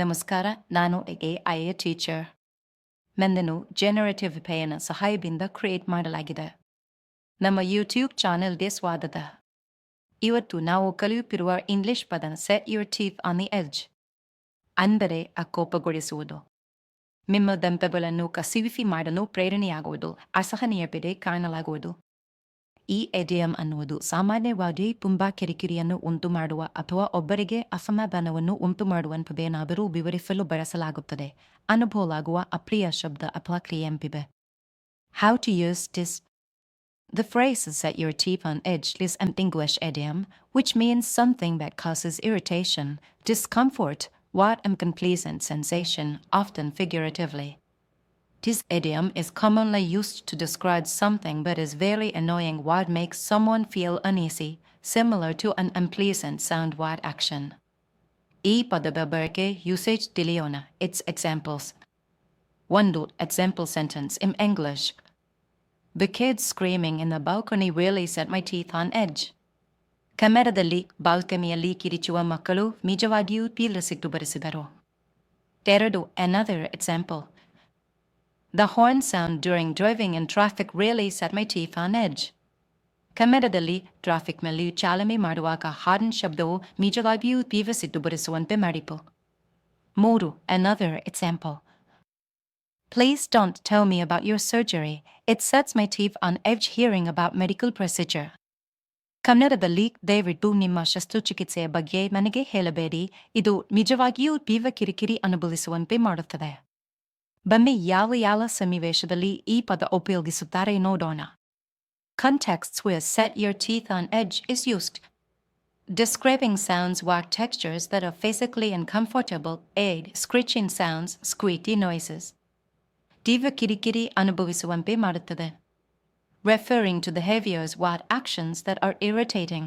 ನಮಸ್ಕಾರ, ನಾನು A I A teacher. ಮೆಂದನು ಜನರೇಟಿವ್ ಪೇಯನ ಸಹಾಯದಿಂದ ಕ್ರಿಯೇಟ್ ಮಾಡಲಾಗಿದೆ. ನಮ್ಮ ಯೂಟ್ಯೂಬ್ ಚಾನೆಲ್ಗೆ ಸ್ವಾಗತ. ಇವತ್ತು ನಾವು ಕಲಿಯುತ್ತಿರುವ ಇಂಗ್ಲಿಷ್ ಪದ set your teeth on the edge ಅಂದರೆ ಅಕೋಪಗೊಳಿಸುವುದು. ನಿಮ್ಮ ದಂತಗಳನ್ನು ಕಸಿವಿಸಿ ಮಾಡಲು ಪ್ರೇರಣೆಯಾಗುವುದು, ಅಸಹನೀಯ ಬೆಲೆ ಕಾಣಲಾಗುವುದು. ಈ ಎಡಿಯಂ ಅನ್ನುವುದು ಸಾಮಾನ್ಯವಾಗಿ ತುಂಬಾ ಕಿರಿಕಿರಿಯನ್ನು ಉಂಟು ಮಾಡುವ ಅಥವಾ ಒಬ್ಬರಿಗೆ ಅಸಮಾಧಾನವನ್ನು ಉಂಟು ಮಾಡುವಂಥದ್ದೇನಾದರೂ ವಿವರಿಸಲು ಬಳಸಲಾಗುತ್ತದೆ ಅನುಭವಲಾಗುವ ಅಪ್ರಿಯ ಶಬ್ದ ಅಥವಾ ಕ್ರಿಯೆಂಪಿವೆ how to use this The phrase is set your teeth on edge is an English idiom, which means something that causes irritation, discomfort, what unpleasant sensation, often figuratively. This idiom is commonly used to describe something that is very annoying what makes someone feel uneasy, similar to an unpleasant sound word action. ಈ ಪದದ ಬಳಕೆ usage ತಿಳಿಯೋಣ its examples. ಒಂದು example sentence in English. The kids screaming in the balcony really set my teeth on edge. ಕನ್ನಡದಲ್ಲಿ ಬಾಲ್ಕನಿಯಲ್ಲಿ ಕಿರಿಚುವ ಮಕ್ಕಳು ನಿಜವಾಗಿಯೂ ತೀವ್ರಸಿಟ್ಟು ಬರೆಸಿದರು ಎರಡು another example. The horn sound during driving in traffic really set my teeth on edge. ಕನ್ನಡದಲ್ಲಿ ಟ್ರಾಫಿಕ್ನಲ್ಲಿ ಚಾಲನೆ ಮಾಡುವಾಗ horn ಶಬ್ದವು ನಿಜವಾಗಿಯೂ ತೀವ್ರ ಸಿಟ್ಟು ಬರೆಸುವಂತೆ ಮಾಡಿತು ಮೂರು another example. Please don't tell me about your surgery. It sets my teeth on edge hearing about medical procedure. ಕನ್ನಡದಲ್ಲಿ ದಯವಿಟ್ಟು ನಿಮ್ಮ ಶಸ್ತ್ರಚಿಕಿತ್ಸೆಯ ಬಗ್ಗೆ ನನಗೆ ಹೇಳಬೇಡಿ ಇದು ನಿಜವಾಗಿಯೂ ತೀವ್ರ ಕಿರಿಕಿರಿ ಅನುಭವಿಸುವಂತೆ ಮಾಡುತ್ತದೆ ಬನ್ನಿ ಯಾವ ಯಾವ ಸನ್ನಿವೇಶದಲ್ಲಿ ಈ ಪದ ಉಪಯೋಗಿಸುತ್ತಾರೆ ನೋಡೋಣ Contexts where set your teeth on edge is used. Describing sounds or textures that are physically uncomfortable aid screeching sounds, squeaky noises. ತೀವ್ರ ಕಿರಿಕಿರಿ ಅನುಭವಿಸುವಂತೆ ಮಾಡುತ್ತದೆ Referring to behaviors or actions that are irritating.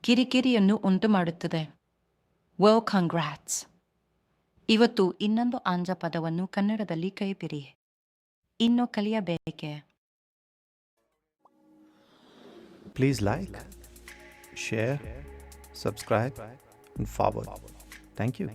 ಕಿರಿಕಿರಿಯನ್ನು ಉಂಟು ಮಾಡುತ್ತದೆ Well, congrats. ಇವತ್ತು ಇನ್ನೊಂದು ಆಂಜ ಪದವನ್ನು ಕನ್ನಡದಲ್ಲಿ ಕೈಬಿರಿ ಇನ್ನು ಕಲಿಯಬೇಕೆ? Please like share subscribe forward thank you